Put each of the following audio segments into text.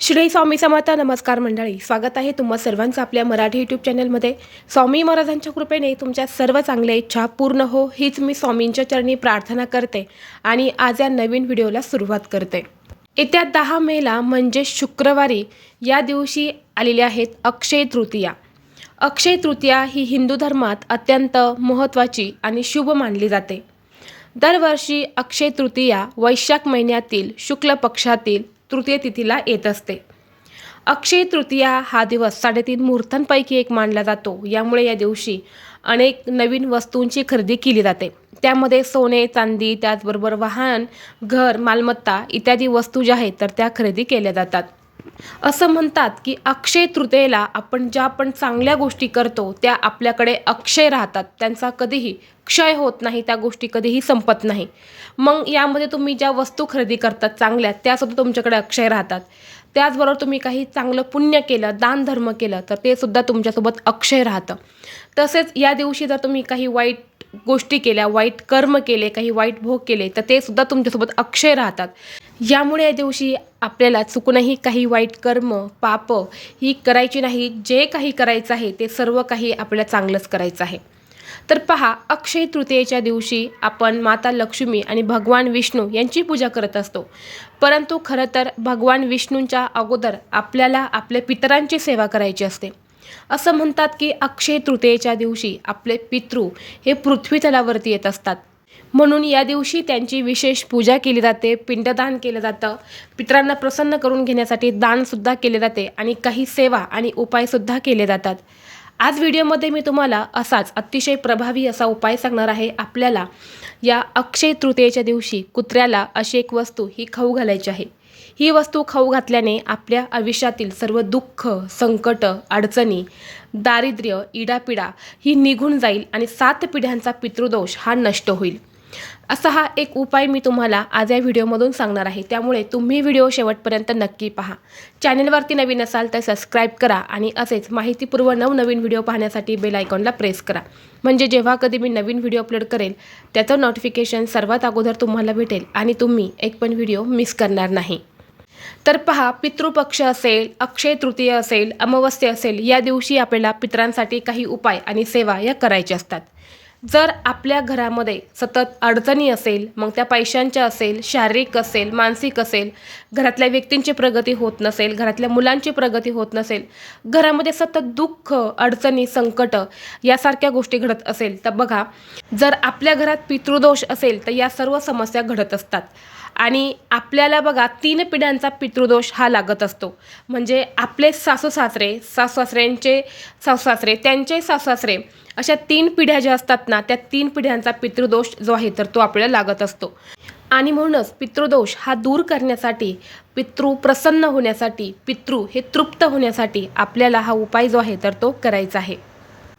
श्री स्वामी समर्थ नमस्कार मंडळी स्वागत आहे तुम्हा सर्वांचं आपल्या मराठी यूट्यूब चॅनलमध्ये स्वामी महाराजांच्या कृपेने तुमच्या सर्व चांगल्या इच्छा पूर्ण हो हीच मी स्वामींच्या चरणी प्रार्थना करते आणि आज या नवीन व्हिडिओला सुरुवात करते. येत्या दहा मेला म्हणजे शुक्रवारी या दिवशी आलेल्या आहेत अक्षय तृतीया. अक्षय तृतीया ही हिंदू धर्मात अत्यंत महत्त्वाची आणि शुभ मानली जाते. दरवर्षी अक्षय तृतीया वैशाख महिन्यातील शुक्ल पक्षातील तृतीय तिथीला येत असते. अक्षय तृतीया हा दिवस साडेतीन मुहूर्तांपैकी एक मानला जातो. यामुळे या दिवशी अनेक नवीन वस्तूंची खरेदी केली जाते. त्यामध्ये सोने चांदी त्याचबरोबर वाहन घर मालमत्ता इत्यादी वस्तू ज्या आहेत तर त्या खरेदी केल्या जातात. असं म्हणतात की अक्षय तृतीयेला आपण ज्या आपण चांगल्या गोष्टी करतो त्या आपल्याकडे अक्षय राहतात. त्यांचा कधीही क्षय होत नाही त्या गोष्टी कधीही संपत नाही. मग यामध्ये तुम्ही ज्या वस्तू खरेदी करतात चांगल्या त्यासुद्धा तुमच्याकडे अक्षय राहतात. त्याचबरोबर तुम्ही काही चांगलं पुण्य केलं दानधर्म केलं तर ते सुद्धा तुमच्यासोबत अक्षय राहतं. तसेच या दिवशी जर तुम्ही काही वाईट गोष्टी केल्या वाईट कर्म केले काही वाईट भोग केले तर ते सुद्धा तुमच्यासोबत अक्षय राहतात. यामुळे या दिवशी आपल्याला चुकूनही काही वाईट कर्म पाप ही करायची नाही. जे काही करायचं आहे ते सर्व काही आपल्याला चांगलंच करायचं आहे. तर पहा अक्षय तृतीयेच्या दिवशी आपण माता लक्ष्मी आणि भगवान विष्णू यांची पूजा करत असतो. परंतु खरं तर भगवान विष्णूंच्या अगोदर आपल्याला आपल्या पितरांची सेवा करायची असते. असं म्हणतात की अक्षय तृतीयेच्या दिवशी आपले पितृ हे पृथ्वी तलावरती येत असतात. म्हणून या दिवशी त्यांची विशेष पूजा केली जाते पिंडदान केलं जातं. पितरांना प्रसन्न करून घेण्यासाठी दानसुद्धा केले जाते आणि काही सेवा आणि उपायसुद्धा केले जातात. आज व्हिडिओमध्ये मी तुम्हाला असाच अतिशय प्रभावी असा उपाय सांगणार आहे. आपल्याला या अक्षय तृतीयेच्या दिवशी कुत्र्याला अशी एक वस्तू ही खाऊ घालायची आहे. ही वस्तू खाऊ घातल्याने आपल्या आयुष्यातील सर्व दुःख संकट अडचणी दारिद्र्य इडापिडा ही निघून जाईल आणि सात पिढ्यांचा पितृदोष हा नष्ट होईल. असा हा एक उपाय मी तुम्हाला आज या व्हिडिओमधून सांगणार आहे. त्यामुळे तुम्ही व्हिडिओ शेवटपर्यंत नक्की पहा. चॅनलवरती नवीन असाल तर सबस्क्राईब करा आणि असेच माहितीपूर्व नवनवीन व्हिडिओ पाहण्यासाठी बेल आयकॉनला प्रेस करा. म्हणजे जेव्हा कधी मी नवीन व्हिडिओ अपलोड करेल त्याचं नोटिफिकेशन सर्वात अगोदर तुम्हाला भेटेल आणि तुम्ही एक पण व्हिडिओ मिस करणार नाही. तर पहा पितृपक्ष असेल अक्षय तृतीय असेल अमावस्या असेल या दिवशी आपल्याला पितरांसाठी काही उपाय आणि सेवा या करायच्या असतात. जर आपल्या घरामध्ये सतत अडचणी असेल मग त्या पैशांच्या असेल शारीरिक असेल मानसिक असेल घरातल्या व्यक्तींची प्रगती होत नसेल घरातल्या मुलांची प्रगती होत नसेल घरामध्ये सतत दुःख अडचणी संकट यासारख्या गोष्टी घडत असेल तर बघा जर आपल्या घरात पितृदोष असेल तर या सर्व समस्या घडत असतात. आणि आपल्याला बघा तीन पिढ्यांचा पितृदोष हा लागत असतो. म्हणजे आपले सासू सासरे सासू सासऱ्यांचे सासू सासरे त्यांचे सासू सासरे अशा तीन पिढ्या ज्या असतात ना त्या तीन पिढ्यांचा पितृदोष जो आहे तर तो आपल्याला लागत असतो. आणि म्हणूनच पितृदोष हा दूर करण्यासाठी पितृ प्रसन्न होण्यासाठी पितृ हे तृप्त होण्यासाठी आपल्याला हा उपाय जो आहे तर तो करायचा आहे.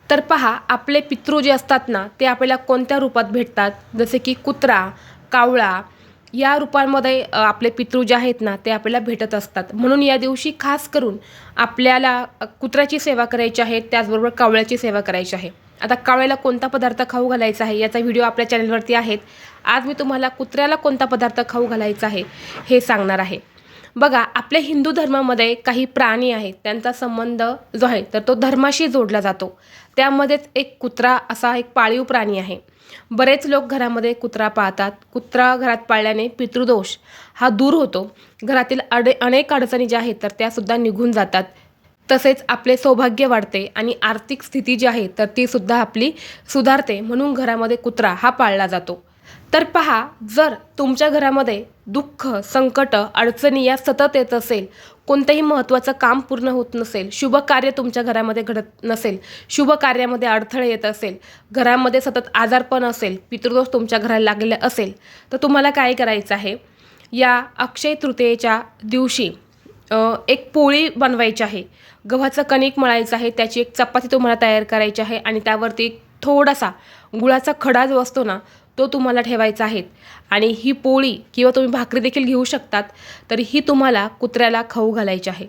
तर पहा आपले पितृ जे असतात ना ते आपल्याला कोणत्या रूपात भेटतात? जसे की कुत्रा कावळा या रूपांमध्ये आपले पितृ जे आहेत ना ते आपल्याला भेटत असतात. म्हणून या दिवशी खास करून आपल्याला कुत्र्याची सेवा करायची आहे त्याचबरोबर कावळ्याची सेवा करायची आहे. आता कावळ्याला कोणता पदार्थ खाऊ घालायचा आहे याचा व्हिडिओ आपल्या चॅनलवरती आहेत. आज मी तुम्हाला कुत्र्याला कोणता पदार्थ खाऊ घालायचा आहे हे सांगणार आहे. बघा आपल्या हिंदू धर्मामध्ये काही प्राणी आहेत त्यांचा संबंध जो आहे तर तो धर्माशी जोडला जातो. त्यामध्येच एक कुत्रा असा एक पाळीव प्राणी आहे. बरेच लोक घरामध्ये कुत्रा पाळतात. कुत्रा घरात पाळल्याने पितृदोष हा दूर होतो. घरातील अडे अनेक अडचणी ज्या आहेत तर त्यासुद्धा निघून जातात. तसेच आपले सौभाग्य वाढते आणि आर्थिक स्थिती जी आहे तर तीसुद्धा आपली सुधारते. म्हणून घरामध्ये कुत्रा हा पाळला जातो. तर पहा जर तुमच्या घरामध्ये दुःख संकट अडचणी या सतत येत असेल कोणतंही महत्त्वाचं काम पूर्ण होत नसेल शुभ कार्य तुमच्या घरामध्ये घडत नसेल शुभ कार्यामध्ये अडथळे येत असेल घरामध्ये सतत आजारपण असेल पितृदोष तुमच्या घराला लागलेला असेल तर तुम्हाला काय करायचं आहे? या अक्षय तृतीयेच्या दिवशी एक पोळी बनवायची आहे. गव्हाचं कणिक मळायचं आहे त्याची एक चपाती तुम्हाला तयार करायची आहे आणि त्यावरती थोडासा गुळाचा खडा जो असतो ना तो तुम्हाला ठेवायचा आहे. आणि ही पोळी किंवा तुम्ही भाकरी देखील घेऊ शकतात तर ही तुम्हाला कुत्र्याला खाऊ घालायची आहे.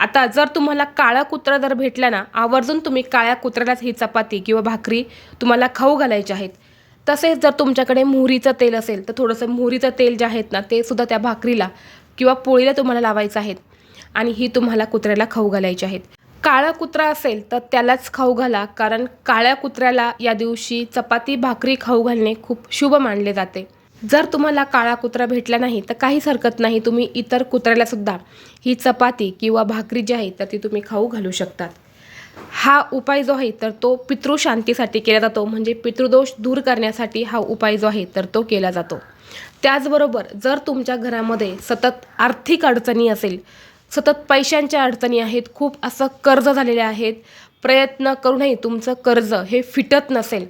आता जर तुम्हाला काळा कुत्रा जर भेटला ना आवर्जून तुम्ही काळ्या कुत्र्यालाच ही चपाती किंवा भाकरी तुम्हाला खाऊ घालायची आहेत. तसेच जर तुमच्याकडे मोहरीचं तेल असेल तर थोडंसं मोहरीचं तेल जे आहेत ना ते सुद्धा त्या भाकरीला किंवा पोळीला तुम्हाला लावायचं आहे. आणि ही तुम्हाला कुत्र्याला खाऊ घालायची आहेत. काळा कुत्रा असेल तर त्यालाच खाऊ घाला. कारण काळ्या कुत्र्याला या दिवशी चपाती भाकरी खाऊ घालणे खूप शुभ मानले जाते. जर तुम्हाला काळा कुत्रा भेटला नाही तर काहीच हरकत नाही. तुम्ही इतर कुत्र्याला सुद्धा ही चपाती किंवा भाकरी जी आहे तर ती तुम्ही खाऊ घालू शकतात. हा उपाय जो आहे तर तो पितृशांतीसाठी केला जातो. म्हणजे पितृदोष दूर करण्यासाठी हा उपाय जो आहे तर तो केला जातो. त्याचबरोबर जर तुमच्या घरामध्ये सतत आर्थिक अडचणी असेल सतत पैशांच्या अडचणी आहेत खूप असं कर्ज झालेले आहेत. प्रयत्न करूनही तुमचं कर्ज हे फिटत नसेल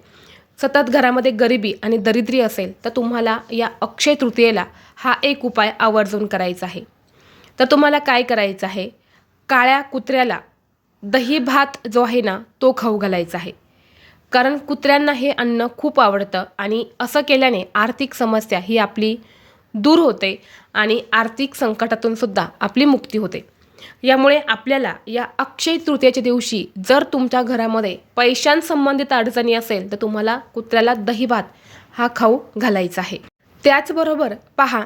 सतत घरामध्ये गरिबी आणि दरिद्री असेल तर तुम्हाला या अक्षय तृतीयेला हा एक उपाय आवर्जून करायचा आहे. तर तुम्हाला काय करायचं आहे? काळ्या कुत्र्याला दही भात जो आहे ना तो खाऊ घालायचा आहे. कारण कुत्र्यांना हे अन्न खूप आवडतं आणि असं केल्याने आर्थिक समस्या ही आपली दूर होते आणि आर्थिक संकटातून सुद्धा आपली मुक्ती होते. यामुळे आपल्याला या अक्षय तृतीयेच्या दिवशी जर तुमच्या घरामध्ये पैशांसंबंधित अडचणी असेल तर तुम्हाला कुत्र्याला दहीभात हा खाऊ घालायचा आहे. त्याचबरोबर पहा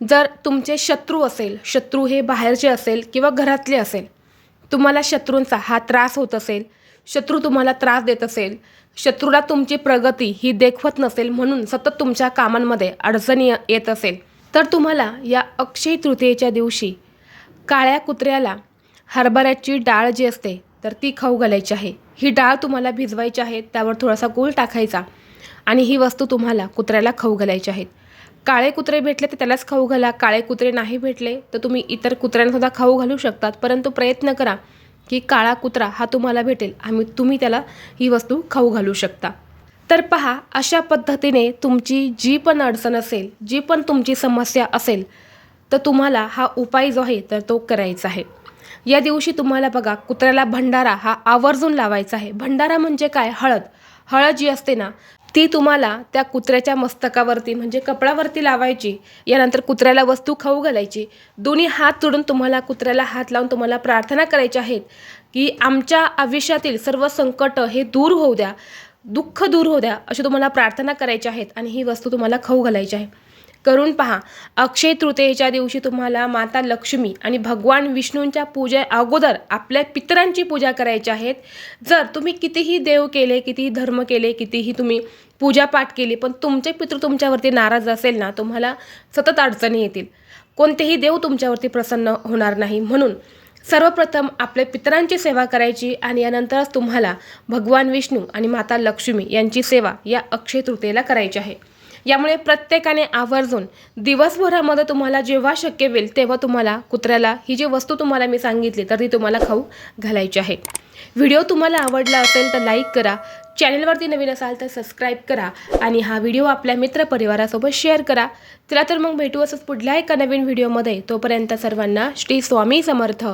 जर तुमचे शत्रू असेल शत्रू हे बाहेरचे असेल किंवा घरातले असेल तुम्हाला शत्रूंचा हा त्रास होत असेल शत्रू तुम्हाला त्रास देत असेल शत्रूला तुमची प्रगती ही देखवत नसेल म्हणून सतत तुमच्या कामांमध्ये अडचणी येत असेल तर तुम्हाला या अक्षय तृतीयेच्या दिवशी काळ्या कुत्र्याला हरभऱ्याची डाळ जी असते तर ती खाऊ घालायची आहे. ही डाळ तुम्हाला भिजवायची आहे त्यावर थोडासा गूळ टाकायचा आणि ही वस्तू तुम्हाला कुत्र्याला खाऊ घालायची आहेत काळे कुत्रे भेटले तर त्यालाच खाऊ घाला. काळे कुत्रे नाही भेटले तर तुम्ही इतर कुत्र्यांसुद्धा खाऊ घालू शकतात. परंतु प्रयत्न करा की काळा कुत्रा हा तुम्हाला भेटेल. आम्ही तुम्ही त्याला ही वस्तू खाऊ घालू शकता. तर पहा अशा पद्धतीने तुमची जी पण अडचण असेल जी पण तुमची समस्या असेल तर तुम्हाला हा उपाय जो आहे तर तो करायचा आहे. या दिवशी तुम्हाला बघा कुत्र्याला भंडारा हा आवर्जून लावायचा आहे. भंडारा म्हणजे काय? हळद. हळद जी असते ना ती तुम्हाला त्या कुत्र्याच्या मस्तकावरती म्हणजे कपडावरती लावायची. यानंतर कुत्र्याला वस्तू खाऊ घालायची. दोन्ही हात जोडून तुम्हाला कुत्र्याला हात लावून तुम्हाला प्रार्थना करायच्या आहेत की आमच्या आयुष्यातील सर्व संकट हे दूर होऊ द्या. दुःख दूर होऊ द्या अशी तुम्हाला प्रार्थना करायची आहेत आणि ही वस्तू तुम्हाला खाऊ घालायची आहे. करून पहा अक्षय तृतीयेच्या दिवशी तुम्हाला माता लक्ष्मी आणि भगवान विष्णूंच्या पूजे अगोदर आपल्या पितरांची पूजा करायची आहेत. जर तुम्ही कितीही देव केले कितीही धर्म केले कितीही तुम्ही पूजापाठ केली पण तुमचे पितृ तुमच्यावरती नाराज असेल ना तुम्हाला सतत अडचणी येतील. कोणतेही देव तुमच्यावरती प्रसन्न होणार नाही. म्हणून सर्वप्रथम आपल्या पितरांची सेवा करायची आणि यानंतरच तुम्हाला भगवान विष्णू आणि माता लक्ष्मी यांची सेवा या अक्षय तृतीयेला करायची आहे. यामुळे प्रत्येकाने आवर्जून दिवसभरामध्ये तुम्हाला जेव्हा शक्य होईल तेव्हा तुम्हाला कुत्र्याला ही जी वस्तू तुम्हाला मी सांगितली तर ती तुम्हाला खाऊ घालायची आहे. व्हिडिओ तुम्हाला आवडला असेल तर लाईक करा चॅनलवरती नवीन असाल तर सबस्क्राईब करा आणि हा व्हिडिओ आपल्या मित्रपरिवारासोबत शेअर करा. चला तर मग भेटू असंच पुढल्या एका नवीन व्हिडिओमध्ये. तोपर्यंत सर्वांना श्री स्वामी समर्थ.